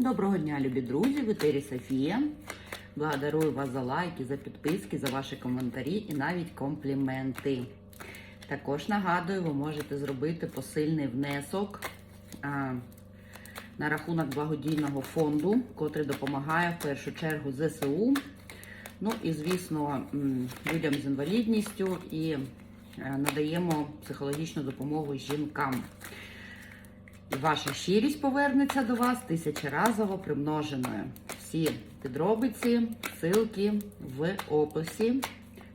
Доброго дня, любі друзі! В етері Софія. Благодарую вас за лайки, за підписки, за ваші коментарі і навіть компліменти. Також нагадую, ви можете зробити посильний внесок а, на рахунок благодійного фонду, котрий допомагає в першу чергу ЗСУ. Ну і, звісно, людям з інвалідністю і е, надаємо психологічну допомогу жінкам. І ваша щирість повернеться до вас тисячеразово примноженою. Всі підробиці, ссылки в описі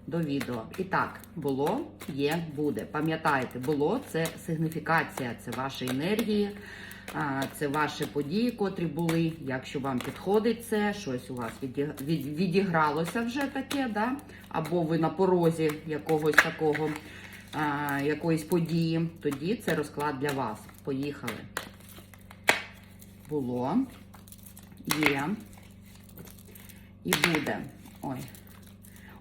до відео. І так, було, є, буде. Пам'ятайте, було це сигніфікація, це ваші енергії, це ваші події, котрі були. Якщо вам підходить це, щось у вас відігралося вже таке, да? або ви на порозі якогось такого якоїсь події, тоді це розклад для вас. Поїхали. Було, є і буде. Ой.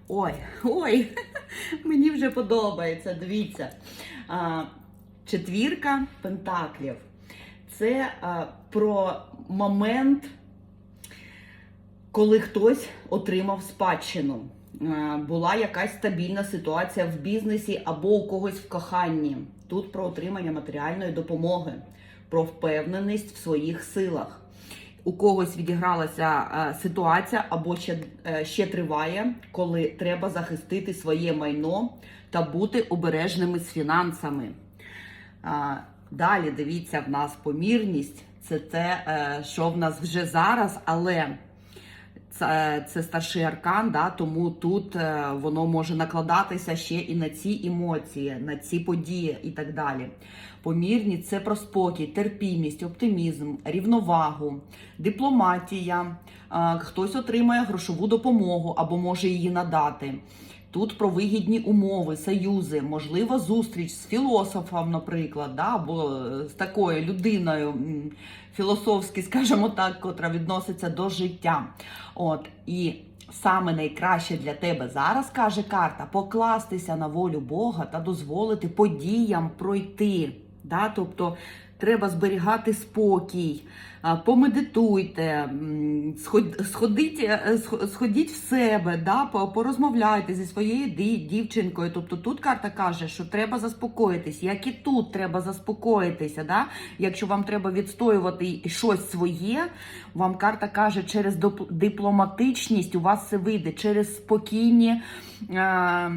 Ой, ой, мені вже подобається. Дивіться. А, четвірка пентаклів. Це а, про момент, коли хтось отримав спадщину. Е, Була якась стабільна ситуація в бізнесі або у когось в коханні. Тут про отримання матеріальної допомоги, про впевненість в своїх силах. У когось відігралася е, ситуація або ще, е, ще триває, коли треба захистити своє майно та бути обережними з фінансами. Далі дивіться, в нас помірність. Це те, е, що в нас вже зараз, але це, це старший аркан, да, тому тут е, воно може накладатися ще і на ці емоції, на ці події і так далі. Помірні це про спокій, терпімість, оптимізм, рівновагу, дипломатія. Е, Хтось отримає грошову допомогу або може її надати. Тут про вигідні умови, союзи, можливо, зустріч з філософом, наприклад, да, або е, з такою людиною філософськи, скажімо так, котра відноситься до життя. От і саме найкраще для тебе зараз каже карта покластися на волю Бога та дозволити подіям пройти. Да? Тобто треба зберігати спокій, помедитуйте, сходіть, е, сходіть в себе, да? порозмовляйте зі своєю дівчинкою. Тобто тут карта каже, що треба заспокоїтись, як і тут треба заспокоїтися. Да? Якщо вам треба відстоювати щось своє, вам карта каже, через дипломатичність у вас все вийде, через спокійні. Е-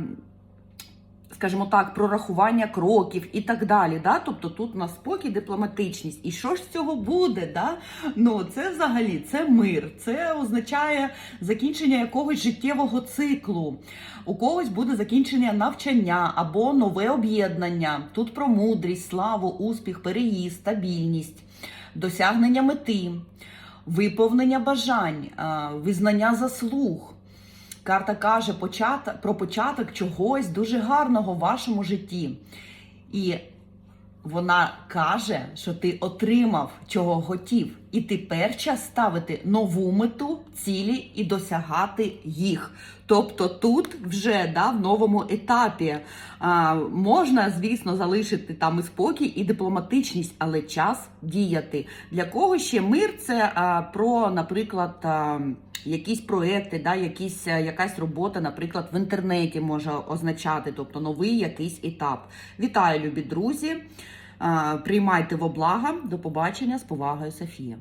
скажімо так, прорахування кроків і так далі. Да? Тобто тут у нас спокій, дипломатичність. І що ж з цього буде? Да? Ну, це взагалі це мир, це означає закінчення якогось життєвого циклу. У когось буде закінчення навчання або нове об'єднання. Тут про мудрість, славу, успіх, переїзд, стабільність, досягнення мети, виповнення бажань, визнання заслуг. Карта каже про початок чогось дуже гарного в вашому житті. І вона каже, що ти отримав чого хотів, і тепер час ставити нову мету, цілі і досягати їх. Тобто тут вже да, в новому етапі а, можна, звісно, залишити там і спокій, і дипломатичність, але час діяти. Для кого ще мир це а, про, наприклад, а, якісь проекти, да, якісь, е, якась робота, наприклад, в інтернеті може означати, тобто новий якийсь етап. Вітаю, любі друзі! Е, Приймайте в облага. До побачення з повагою, Софія.